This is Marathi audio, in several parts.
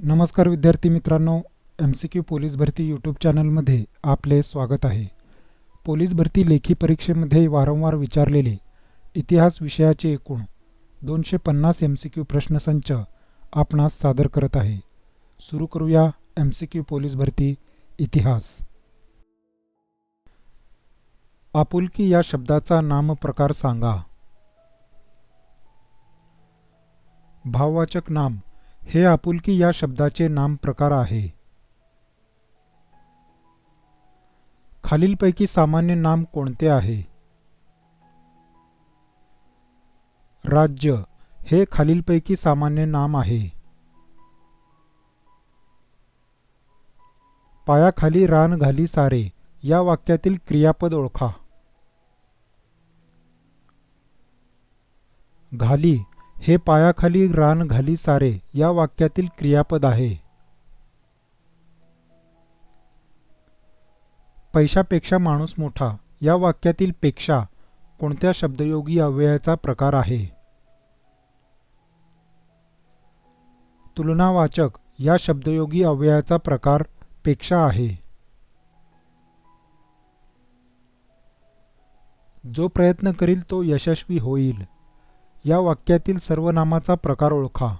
नमस्कार विद्यार्थी मित्रांनो एम सी क्यू पोलीस भरती यूट्यूब चॅनलमध्ये आपले स्वागत आहे. पोलीस भरती लेखी परीक्षेमध्ये वारंवार विचारलेले इतिहास विषयाचे एकूण दोनशे पन्नास एम सी क्यू प्रश्नसंच आपणास सादर करत आहे. सुरू करूया एम सी क्यू पोलीस भरती इतिहास. आपुलकी या शब्दाचा नामप्रकार सांगा. भाववाचक नाम हे आपुलकी या शब्दाचे नाम प्रकार आहे. खालीलपैकी सामान्य नाम कोणते आहे? राज्य हे खालीलपैकी सामान्य नाम आहे. पायाखाली रान घाली सारे या वाक्यातील क्रियापद ओळखा. घाली हे पायाखाली रान घाली सारे या वाक्यातील क्रियापद आहे. पैशापेक्षा माणूस मोठा या वाक्यातील पेक्षा कोणत्या शब्दयोगी अव्ययाचा प्रकार आहे? तुलनावाचक या शब्दयोगी अव्ययाचा प्रकारपेक्षा आहे. जो प्रयत्न करील तो यशस्वी होईल. या वाक्यातील सर्वनामाचा प्रकार ओळखा.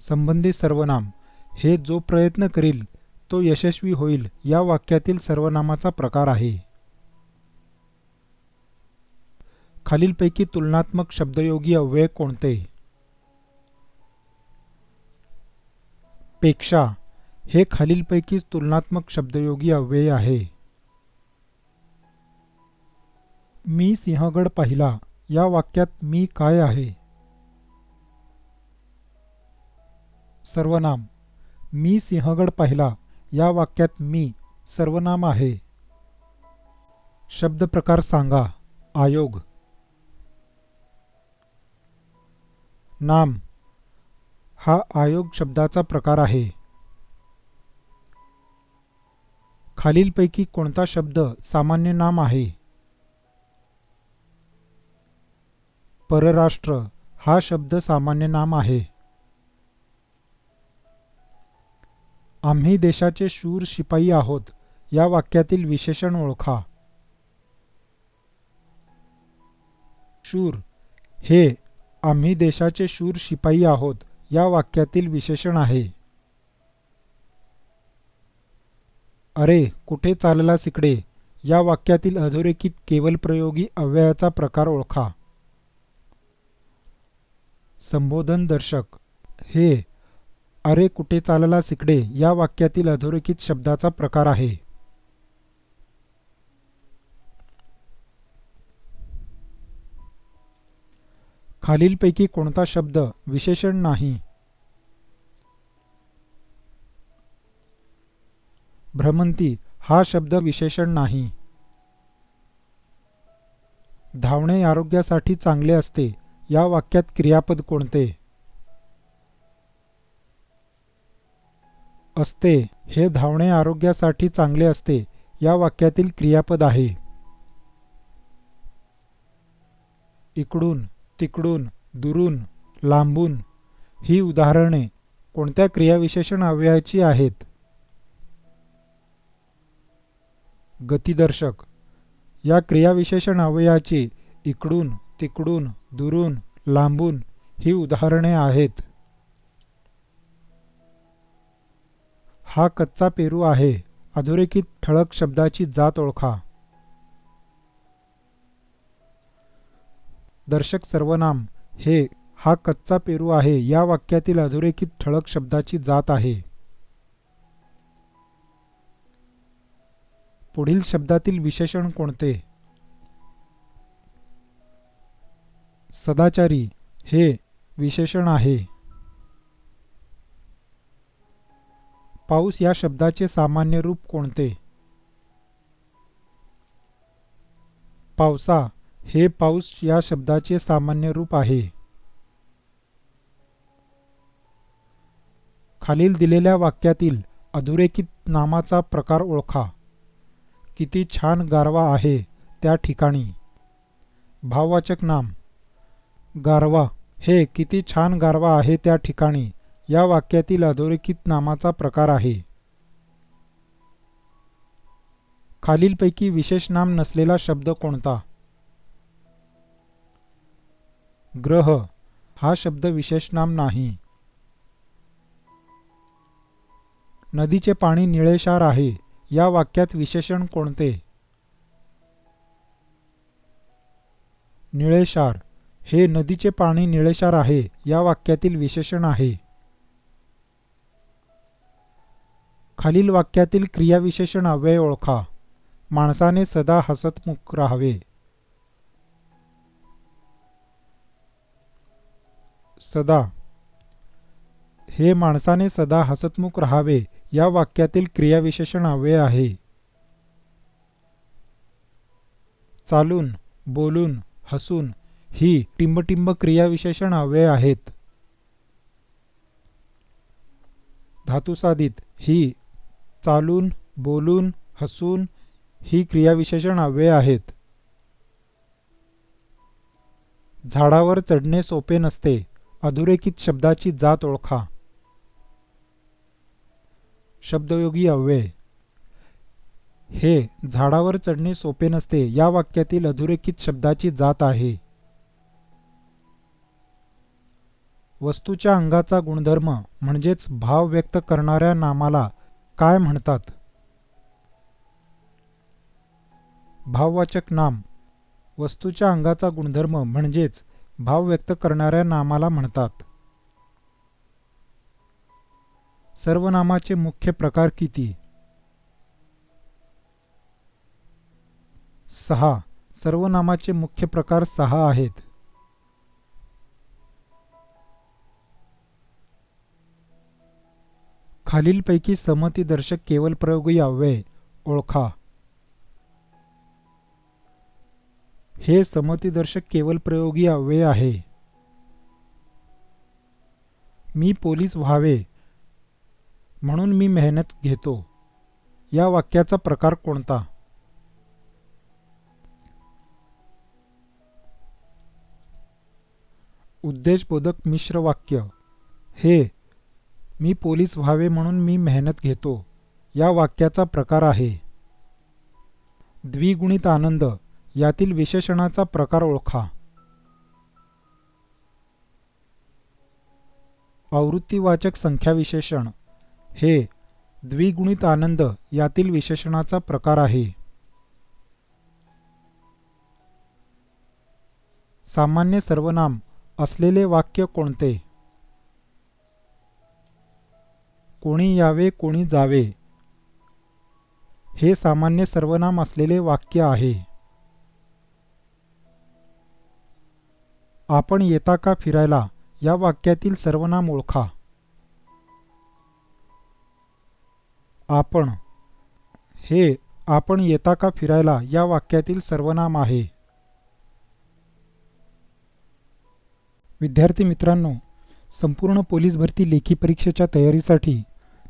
संबंधित सर्वनाम. हे जो प्रयत्न करील तो यशस्वी होईल या वाक्यातील सर्वनामाचा प्रकार आहे. खालीलपैकी तुलनात्मक शब्दयोगी अव्यय कोणते? पेक्षा. हे खालीलपैकीच तुलनात्मक शब्दयोगी अव्यय आहे. मी सिंहगड पाहिला. या वाक्यात मी काय आहे? सर्वनाम. मी सिंहगड पाहिला. या वाक्यात मी सर्वनाम आहे. शब्द प्रकार सांगा. आयोग. नाम. हा आयोग शब्दाचा प्रकार आहे. खालीलपैकी कोणता शब्द सामान्य नाम आहे? परराष्ट्र हा शब्द सामान्य नाम आहे. आम्ही देशाचे शूर शिपाई आहोत या वाक्यातील विशेषण ओळखा. शूर हे आम्ही देशाचे शूर शिपाई आहोत या वाक्यातील विशेषण आहे. अरे कुठे चालला सिकडे या वाक्यातील अधोरेखित केवल प्रयोगी अव्ययाचा प्रकार ओळखा. संबोधन दर्शक. हे अरे कुठे चालला सिकडे या वाक्यातील अधोरेखित शब्दाचा प्रकार आहे. खालीलपैकी कोणता शब्द विशेषण नाही? भ्रमंती हा शब्द विशेषण नाही. धावणे आरोग्यासाठी चांगले असते. या वाक्यात क्रियापद कोणते? असते. हे धावणे आरोग्यासाठी चांगले असते. या वाक्यातील क्रियापद आहे. इकडून तिकडून दुरून लांबून ही उदाहरणे कोणत्या क्रियाविशेषण अव्ययाची आहेत? गतिदर्शक. या क्रियाविशेषण अव्ययाची इकडून तिकडून दुरून लांबून ही उदाहरणे आहेत. हा कच्चा पेरू आहे. अधोरेखित ठळक शब्दाची जात ओळखा. दर्शक सर्वनाम हे हा कच्चा पेरू आहे. या वाक्यातील अधोरेखित ठळक शब्दाची जात आहे. पुढील शब्दातील विशेषण कोणते? सदाचारी हे विशेषण आहे. पाऊस या शब्दाचे सामान्य रूप कोणते? पावसा हे पाऊस या शब्दाचे सामान्य रूप आहे. खालील दिलेल्या वाक्यातील अधोरेखित नामाचा प्रकार ओळखा. किती छान गारवा आहे त्या ठिकाणी. भाववाचक नाम. गारवा. हे किती छान गारवा आहे त्या ठिकाणी. या वाक्यातील अधोरेखित नामाचा प्रकार आहे. खालीलपैकी विशेष नाम नसलेला शब्द कोणता? ग्रह. हा शब्द विशेष नाम नाही. नदीचे पाणी निळेशार आहे. या वाक्यात विशेषण कोणते? निळेशार. हे नदीचे पाणी निळेशार आहे या वाक्यातील विशेषण आहे. खालील वाक्यातील क्रियाविशेषण अव्यय ओळखा. माणसाने सदा हसतमुख राहावे. सदा. हे माणसाने सदा हसतमुख राहावे या वाक्यातील क्रियाविशेषण अव्यय आहे. चालून बोलून हसून ही टिंबटिंब क्रियाविशेषण अव्यय आहेत. धातुसाधित ही चालून बोलून हसून ही क्रियाविशेषण अव्यय आहेत. झाडावर चढणे सोपे नसते अधोरेखित शब्दाची जात ओळखा. शब्दयोगी अव्यय. हे झाडावर चढणे सोपे नसते या वाक्यातील अधोरेखित शब्दाची जात आहे. वस्तूच्या अंगाचा गुणधर्म म्हणजेच भाव व्यक्त करणाऱ्या नामाला काय म्हणतात? भाववाचक नाम. वस्तूच्या अंगाचा गुणधर्म म्हणजेच भाव व्यक्त करणाऱ्या नामाला म्हणतात. सर्वनामाचे मुख्य प्रकार किती? सहा. सर्वनामाचे मुख्य प्रकार सहा आहेत. खालीलपैकी समतीदर्शक केवल प्रयोगी अव्यय ओळखा. हे समतीदर्शक केवल प्रयोगी अव्यय आहे. मी पोलीस व्हावे म्हणून मी मेहनत घेतो. या वाक्याचा प्रकार कोणता? उद्देशबोधक मिश्र वाक्य. हे मी पोलीस व्हावे म्हणून मी मेहनत घेतो. या वाक्याचा प्रकार आहे. द्विगुणित आनंद यातील विशेषणाचा प्रकार ओळखा. आवृत्तीवाचक संख्याविशेषण हे द्विगुणित आनंद यातील विशेषणाचा प्रकार आहे. सामान्य सर्वनाम असलेले वाक्य कोणते? कोणी यावे कोणी जावे. हे सामान्य सर्वनाम असलेले वाक्य आहे. आपण येता का फिरायला? या वाक्यातील सर्वनाम ओळखा. आपण. हे आपण येता का फिरायला? या वाक्यातील सर्वनाम आहे. विद्यार्थी मित्रांनो संपूर्ण पोलीस भरती लेखी परीक्षेच्या तयारीसाठी